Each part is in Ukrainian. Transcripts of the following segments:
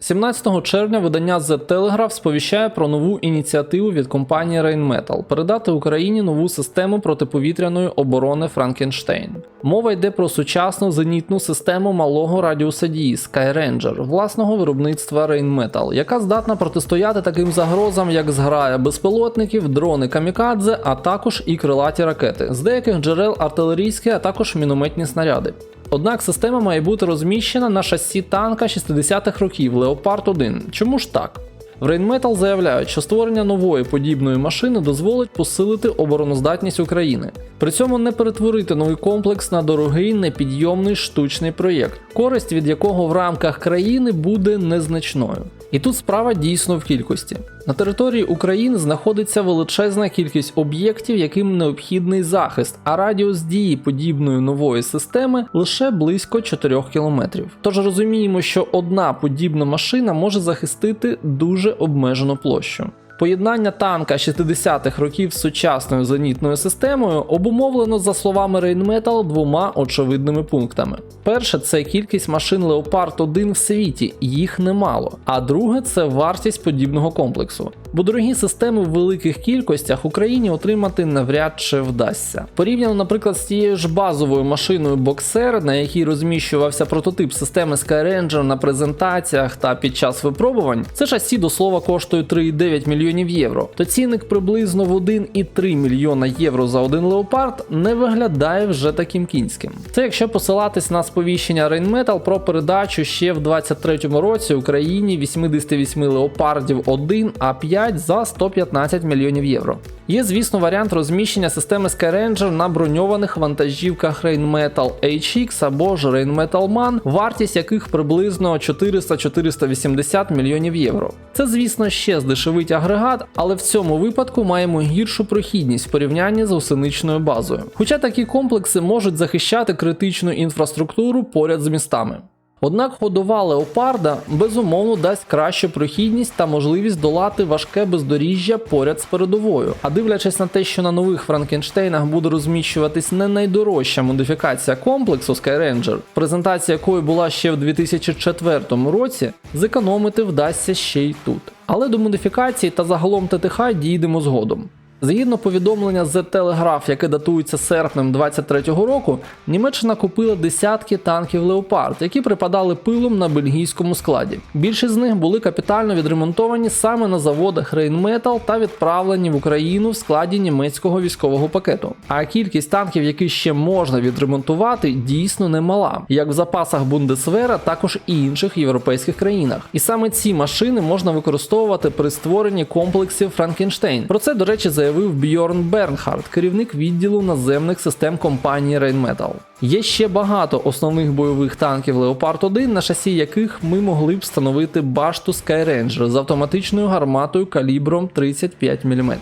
17 червня видання The Telegraph сповіщає про нову ініціативу від компанії Rheinmetall передати Україні нову систему протиповітряної оборони Франкенштейн. Мова йде про сучасну зенітну систему малого радіуса дії Skyranger власного виробництва Rheinmetall, яка здатна протистояти таким загрозам, як зграя безпілотників, дрони камікадзе, а також і крилаті ракети, з деяких джерел артилерійські, а також мінометні снаряди. Однак система має бути розміщена на шасі танка 60-х років Leopard 1. Чому ж так? В Rainmetal заявляють, що створення нової подібної машини дозволить посилити обороноздатність України. При цьому не перетворити новий комплекс на дорогий непідйомний штучний проєкт, користь від якого в рамках країни буде незначною. І тут справа дійсно в кількості. На території України знаходиться величезна кількість об'єктів, яким необхідний захист, а радіус дії подібної нової системи лише близько 4 кілометрів. Тож розуміємо, що одна подібна машина може захистити дуже обмежену площу. Поєднання танка 60-х років з сучасною зенітною системою обумовлено, за словами Рейнметал, двома очевидними пунктами. Перше це кількість машин Leopard 1 в світі, їх немало. А друге це вартість подібного комплексу. Бо дорогі системи в великих кількостях Україні отримати навряд чи вдасться. Порівняно, наприклад, з тією ж базовою машиною Boxer, на якій розміщувався прототип системи Skyranger на презентаціях та під час випробувань, це шасі до слова коштує 3,9 мільйонів євро. То цінник приблизно в 1,3 мільйона євро за один леопард не виглядає вже таким кінським. Це якщо посилатись на сповіщення Rheinmetall про передачу ще в 23-му році Україні 88 леопардів 1 а 5 за 115 мільйонів євро. Є, звісно, варіант розміщення системи Skyranger на броньованих вантажівках Rheinmetall HX або ж Rheinmetall MAN, вартість яких приблизно 400-480 мільйонів євро. Це, звісно, ще здешевить агрегат, але в цьому випадку маємо гіршу прохідність в порівнянні з осиничною базою. Хоча такі комплекси можуть захищати критичну інфраструктуру поряд з містами. Однак ходова леопарда безумовно дасть кращу прохідність та можливість долати важке бездоріжжя поряд з передовою. А дивлячись на те, що на нових Франкенштейнах буде розміщуватись не найдорожча модифікація комплексу Skyranger, презентація якої була ще в 2004 році, зекономити вдасться ще й тут. Але до модифікації та загалом ТТХ дійдемо згодом. Згідно повідомлення The Telegraph, яке датується серпнем 23-го року, Німеччина купила десятки танків Leopard, які припадали пилом на бельгійському складі. Більшість з них були капітально відремонтовані саме на заводах Rheinmetall та відправлені в Україну в складі німецького військового пакету. А кількість танків, які ще можна відремонтувати, дійсно немала, як в запасах Бундесвера, також і інших європейських країнах. І саме ці машини можна використовувати при створенні комплексів Франкенштейн. Про це, до речі, заявив Бьорн Бернхард, керівник відділу наземних систем компанії Rheinmetall. Є ще багато основних бойових танків Leopard 1, на шасі яких ми могли б встановити башту Skyranger з автоматичною гарматою калібром 35 мм.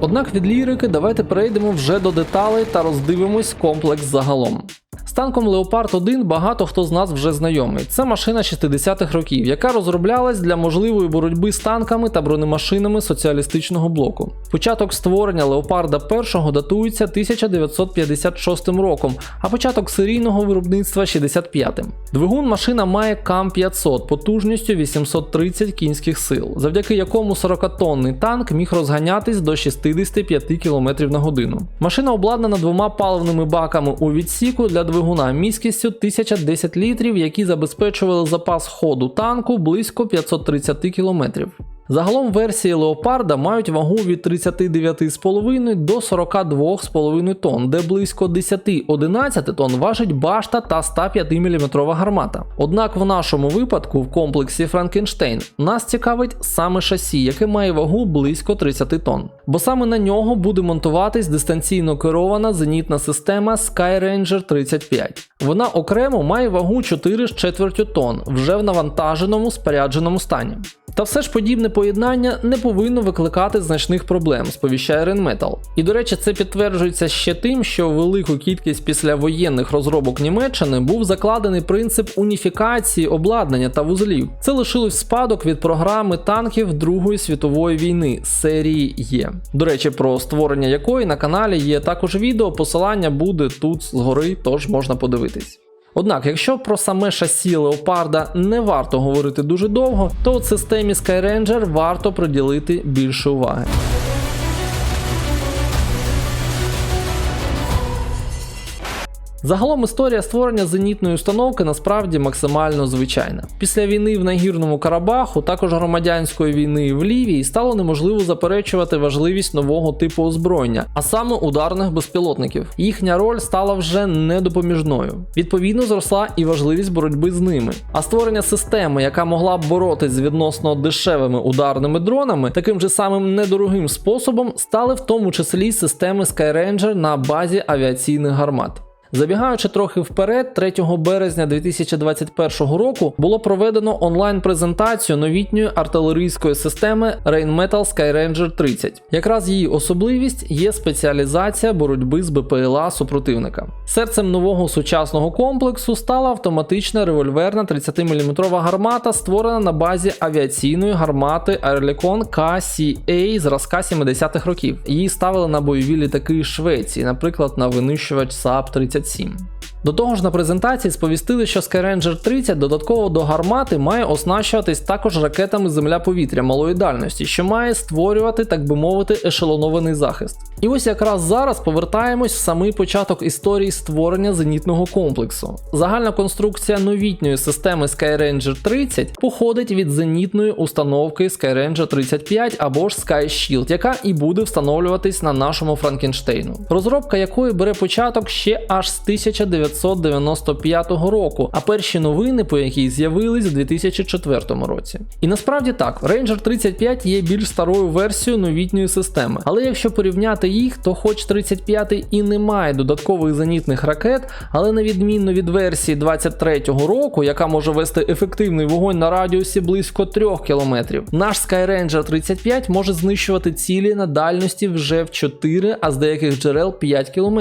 Однак від лірики давайте перейдемо вже до деталей та роздивимось комплекс загалом. Танком Leopard 1 багато хто з нас вже знайомий. Це машина 60-х років, яка розроблялась для можливої боротьби з танками та бронемашинами соціалістичного блоку. Початок створення Леопарда 1 датується 1956 роком, а початок серійного виробництва 65-м. Двигун машина має КАМ 500 потужністю 830 кінських сил, завдяки якому 40-тонний танк міг розганятись до 65 км на годину. Машина обладнана двома паливними баками у відсіку для двигуна міськістю 1010 літрів, які забезпечували запас ходу танку близько 530 км. Загалом версії Леопарда мають вагу від 39,5 до 42,5 тонн, де близько 10-11 тонн важить башта та 105 мм гармата. Однак в нашому випадку в комплексі Франкенштейн нас цікавить саме шасі, яке має вагу близько 30 тонн. Бо саме на нього буде монтуватись дистанційно керована зенітна система Skyranger 35. Вона окремо має вагу 4 з четвертю тонн вже в навантаженому спорядженому стані. Та все ж подібне поєднання не повинно викликати значних проблем, сповіщає Rheinmetall. І до речі, це підтверджується ще тим, що велику кількість післявоєнних розробок Німеччини був закладений принцип уніфікації обладнання та вузлів. Це лишилось спадок від програми танків Другої світової війни серії Є. До речі, про створення якої на каналі є також відео, посилання буде тут згори, тож можна подивитись. Однак, якщо про саме шасі Леопарда не варто говорити дуже довго, то от системі Skyranger варто приділити більше уваги. Загалом історія створення зенітної установки насправді максимально звичайна. Після війни в нагірному Карабаху, також громадянської війни в Лівії, стало неможливо заперечувати важливість нового типу озброєння, а саме ударних безпілотників. Їхня роль стала вже недопоміжною. Відповідно, зросла і важливість боротьби з ними. А створення системи, яка могла б боротись з відносно дешевими ударними дронами, таким же самим недорогим способом стали в тому числі системи Skyranger на базі авіаційних гармат. Забігаючи трохи вперед, 3 березня 2021 року було проведено онлайн-презентацію новітньої артилерійської системи Rheinmetall Skyranger 30. Якраз її особливість є спеціалізація боротьби з БПЛА супротивника. Серцем нового сучасного комплексу стала автоматична револьверна 30-мм гармата, створена на базі авіаційної гармати Airlicon KCA зразка 70-х років. Її ставили на бойові літаки Швеції, наприклад, на винищувач 500 SIM. До того ж, на презентації сповістили, що Skyranger 30 додатково до гармати має оснащуватись також ракетами земля-повітря малої дальності, що має створювати, так би мовити, ешелонований захист. І ось якраз зараз повертаємось в самий початок історії створення зенітного комплексу. Загальна конструкція новітньої системи Skyranger 30 походить від зенітної установки Skyranger 35 або ж Sky Shield, яка і буде встановлюватись на нашому Франкенштейну, розробка якої бере початок ще аж з 1995 року, а перші новини по якій з'явились у 2004 році. І насправді так, Ranger 35 є більш старою версією новітньої системи, але якщо порівняти їх, то хоч 35 і не має додаткових зенітних ракет, але на відміну від версії 23-го року, яка може вести ефективний вогонь на радіусі близько 3 км, наш Skyranger 35 може знищувати цілі на дальності вже в 4, а з деяких джерел 5 км.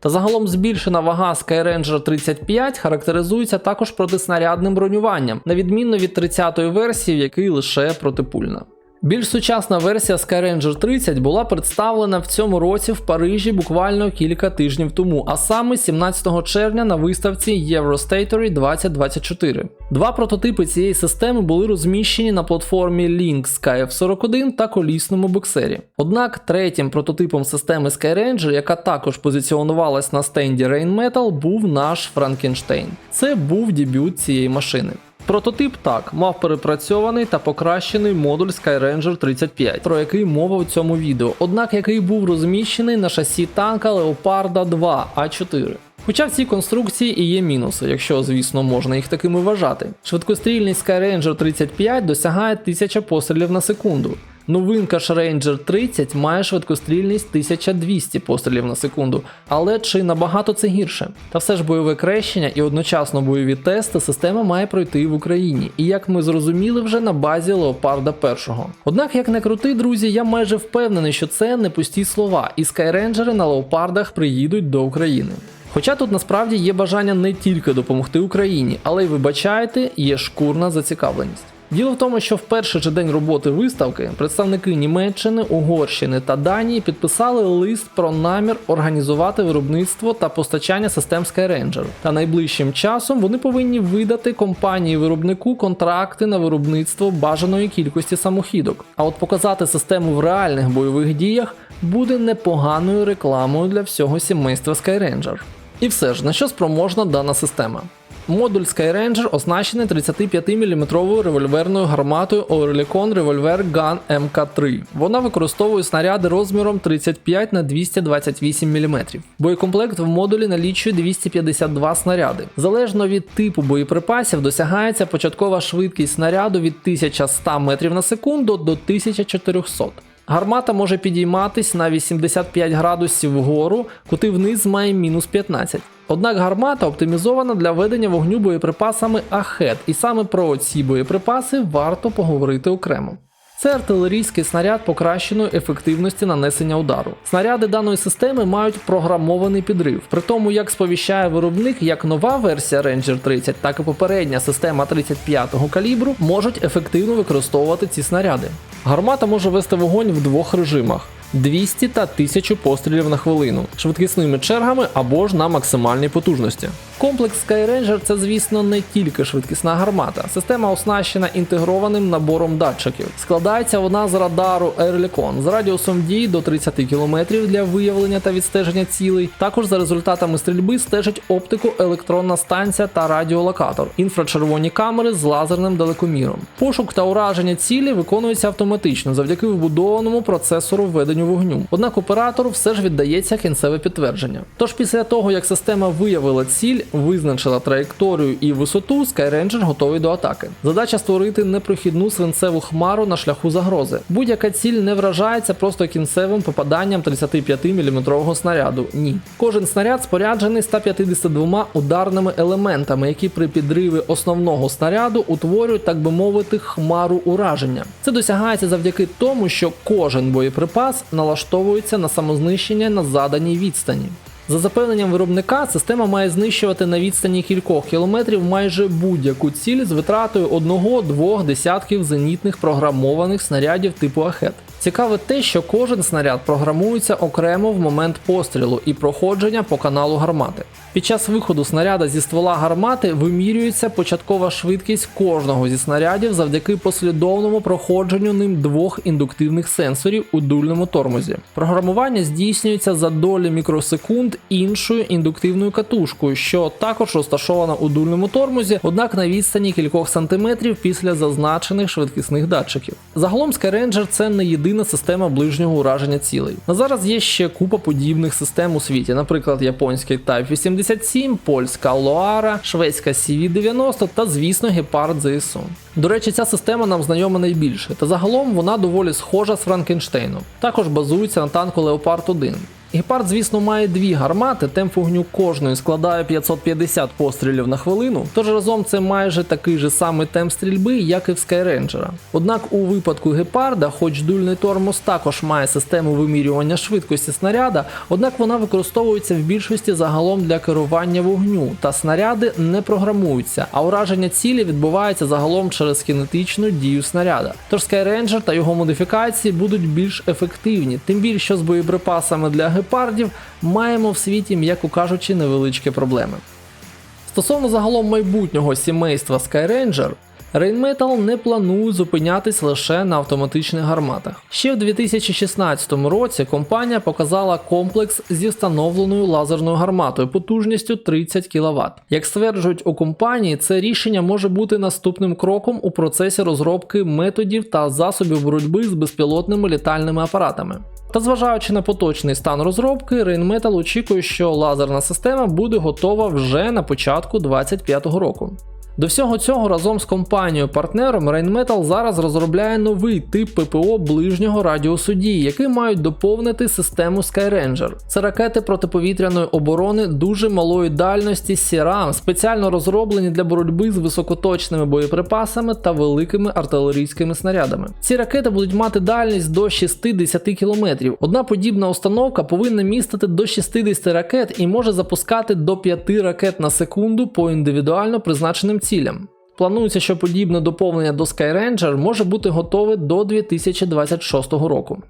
Та загалом збільшена вага Skyranger 35 характеризується також протиснарядним бронюванням, на відміну від 30-ї версії, в якій лише протипульна. Більш сучасна версія Skyranger 30 була представлена в цьому році в Парижі буквально кілька тижнів тому, а саме 17 червня на виставці Eurostatory 2024. Два прототипи цієї системи були розміщені на платформі Lynx KF41 та колісному боксері. Однак третім прототипом системи Skyranger, яка також позиціонувалась на стенді Rheinmetall, був наш Frankenstein. Це був дебют цієї машини. Прототип так мав перепрацьований та покращений модуль Skyranger 35, про який мова в цьому відео, однак який був розміщений на шасі танка Leopard 2 А4. Хоча в цій конструкції і є мінуси, якщо, звісно, можна їх такими вважати. Швидкострільність Skyranger 35 досягає 1000 пострілів на секунду. Новинка ж Ranger 30 має швидкострільність 1200 пострілів на секунду, але чи набагато це гірше? Та все ж бойове крещення і одночасно бойові тести система має пройти в Україні, і як ми зрозуміли вже на базі Леопарда 1. Однак, як не крути, друзі, я майже впевнений, що це не пусті слова, і скайренджери на леопардах приїдуть до України. Хоча тут насправді є бажання не тільки допомогти Україні, але й вибачайте, є шкурна зацікавленість. Діло в тому, що в перший же день роботи виставки представники Німеччини, Угорщини та Данії підписали лист про намір організувати виробництво та постачання систем Skyranger. Та найближчим часом вони повинні видати компанії-виробнику контракти на виробництво бажаної кількості самохідок. А от показати систему в реальних бойових діях буде непоганою рекламою для всього сімейства Skyranger. І все ж на що спроможна дана система? Модуль Skyranger оснащений 35-мм револьверною гарматою Oerlikon Revolver Gun MK3. Вона використовує снаряди розміром 35 на 228 мм. Боєкомплект в модулі налічує 252 снаряди. Залежно від типу боєприпасів, досягається початкова швидкість снаряду від 1100 метрів на секунду до 1400. Гармата може підійматись на 85 градусів вгору, кути вниз має мінус 15. Однак гармата оптимізована для ведення вогню боєприпасами АХЕД, і саме про ці боєприпаси варто поговорити окремо. Це артилерійський снаряд покращеної ефективності нанесення удару. Снаряди даної системи мають програмований підрив, при тому як сповіщає виробник, як нова версія Ranger 30, так і попередня система 35-го калібру можуть ефективно використовувати ці снаряди. Гармата може вести вогонь в двох режимах. 200 та 1000 пострілів на хвилину, швидкісними чергами або ж на максимальній потужності. Комплекс Skyranger це, звісно, не тільки швидкісна гармата. Система оснащена інтегрованим набором датчиків. Складається вона з радару Airlicon з радіусом дії до 30 км для виявлення та відстеження цілей. Також за результатами стрільби стежить оптику, електронна станція та радіолокатор, інфрачервоні камери з лазерним далекоміром. Пошук та ураження цілі виконується автоматично завдяки вбудованому процесору введенню вогню. Однак оператору все ж віддається кінцеве підтвердження. Тож після того, як система виявила ціль, визначила траєкторію і висоту, Skyranger готовий до атаки. Задача створити непрохідну свинцеву хмару на шляху загрози. Будь-яка ціль не вражається просто кінцевим попаданням 35-мм снаряду. Ні. Кожен снаряд споряджений 152 ударними елементами, які при підриві основного снаряду утворюють, так би мовити, хмару ураження. Це досягається завдяки тому, що кожен боєприпас налаштовується на самознищення на заданій відстані. За запевненням виробника, система має знищувати на відстані кількох кілометрів майже будь-яку ціль з витратою одного-двох десятків зенітних програмованих снарядів типу Ахет. Цікаве те, що кожен снаряд програмується окремо в момент пострілу і проходження по каналу гармати. Під час виходу снаряда зі ствола гармати вимірюється початкова швидкість кожного зі снарядів завдяки послідовному проходженню ним двох індуктивних сенсорів у дульному тормозі. Програмування здійснюється за долі мікросекунд іншою індуктивною катушкою, що також розташована у дульному тормозі, однак на відстані кількох сантиметрів після зазначених швидкісних датчиків. Загалом Skyranger це не єдина система ближнього ураження цілей. На зараз є ще купа подібних систем у світі, наприклад, японський Type 87, польська Лоара, шведська CV-90 та, звісно, Гепард ЗСУ. До речі, ця система нам знайома найбільше, та загалом вона доволі схожа з Франкенштейном. Також базується на танку Leopard 1. Гепард, звісно, має дві гармати, темп вогню кожної складає 550 пострілів на хвилину, тож разом це майже такий же самий темп стрільби, як і в Skyranger. Однак у випадку гепарда, хоч дульний тормоз також має систему вимірювання швидкості снаряда, однак вона використовується в більшості загалом для керування вогню, та снаряди не програмуються, а ураження цілі відбувається загалом через кінетичну дію снаряда. Тож Skyranger та його модифікації будуть більш ефективні, тим більше з боєприпасами для гепардів маємо в світі, м'яко кажучи, невеличкі проблеми. Стосовно загалом майбутнього сімейства Skyranger, Rheinmetall не планує зупинятись лише на автоматичних гарматах. Ще в 2016 році компанія показала комплекс зі встановленою лазерною гарматою потужністю 30 кВт. Як стверджують у компанії, це рішення може бути наступним кроком у процесі розробки методів та засобів боротьби з безпілотними літальними апаратами. Та зважаючи на поточний стан розробки, Rainmetal очікує, що лазерна система буде готова вже на початку 2025 року. До всього цього разом з компанією-партнером Rheinmetall зараз розробляє новий тип ППО ближнього радіусу дії, який мають доповнити систему Skyranger. Це ракети протиповітряної оборони дуже малої дальності SIRAM, спеціально розроблені для боротьби з високоточними боєприпасами та великими артилерійськими снарядами. Ці ракети будуть мати дальність до 60 км. Одна подібна установка повинна містити до 60 ракет і може запускати до 5 ракет на секунду по індивідуально призначеним цілям. Планується, що подібне доповнення до Skyranger може бути готове до 2026 року.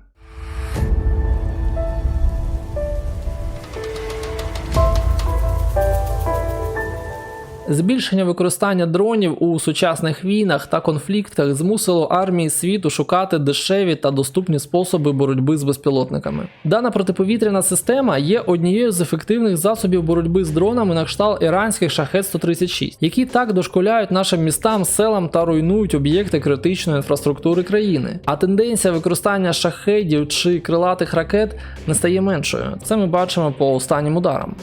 Збільшення використання дронів у сучасних війнах та конфліктах змусило армії світу шукати дешеві та доступні способи боротьби з безпілотниками. Дана протиповітряна система є однією з ефективних засобів боротьби з дронами на кшталт іранських шахет 136, які так дошколяють нашим містам, селам та руйнують об'єкти критичної інфраструктури країни. А тенденція використання шахедів чи крилатих ракет не стає меншою. Це ми бачимо по останнім ударам.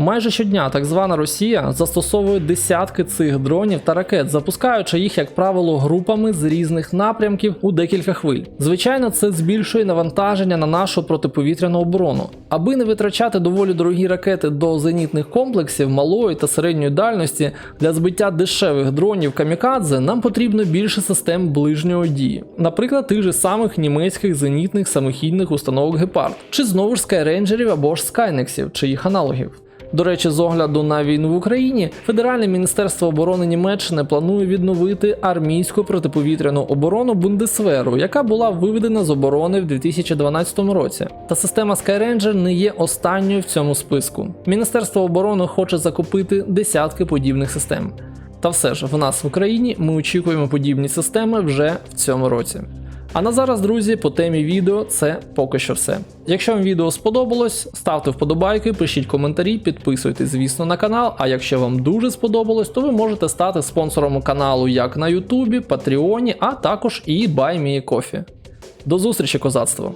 Майже щодня так звана Росія застосовує десятки цих дронів та ракет, запускаючи їх, як правило, групами з різних напрямків у декілька хвиль. Звичайно, це збільшує навантаження на нашу протиповітряну оборону. Аби не витрачати доволі дорогі ракети до зенітних комплексів малої та середньої дальності для збиття дешевих дронів камікадзе, нам потрібно більше систем ближньої дії, наприклад, тих же самих німецьких зенітних самохідних установок Гепард, чи знову ж скайрейнджерів або ж скайнексів, чи їх аналогів. До речі, з огляду на війну в Україні, Федеральне міністерство оборони Німеччини планує відновити армійську протиповітряну оборону Бундесверу, яка була виведена з оборони в 2012 році. Та система Skyranger не є останньою в цьому списку. Міністерство оборони хоче закупити десятки подібних систем. Та все ж в нас в Україні ми очікуємо подібні системи вже в цьому році. А на зараз, друзі, по темі відео це поки що все. Якщо вам відео сподобалось, ставте вподобайки, пишіть коментарі, підписуйтесь, звісно, на канал. А якщо вам дуже сподобалось, то ви можете стати спонсором каналу як на Ютубі, Патреоні, а також і BuyMeCoffee. До зустрічі, козацтво!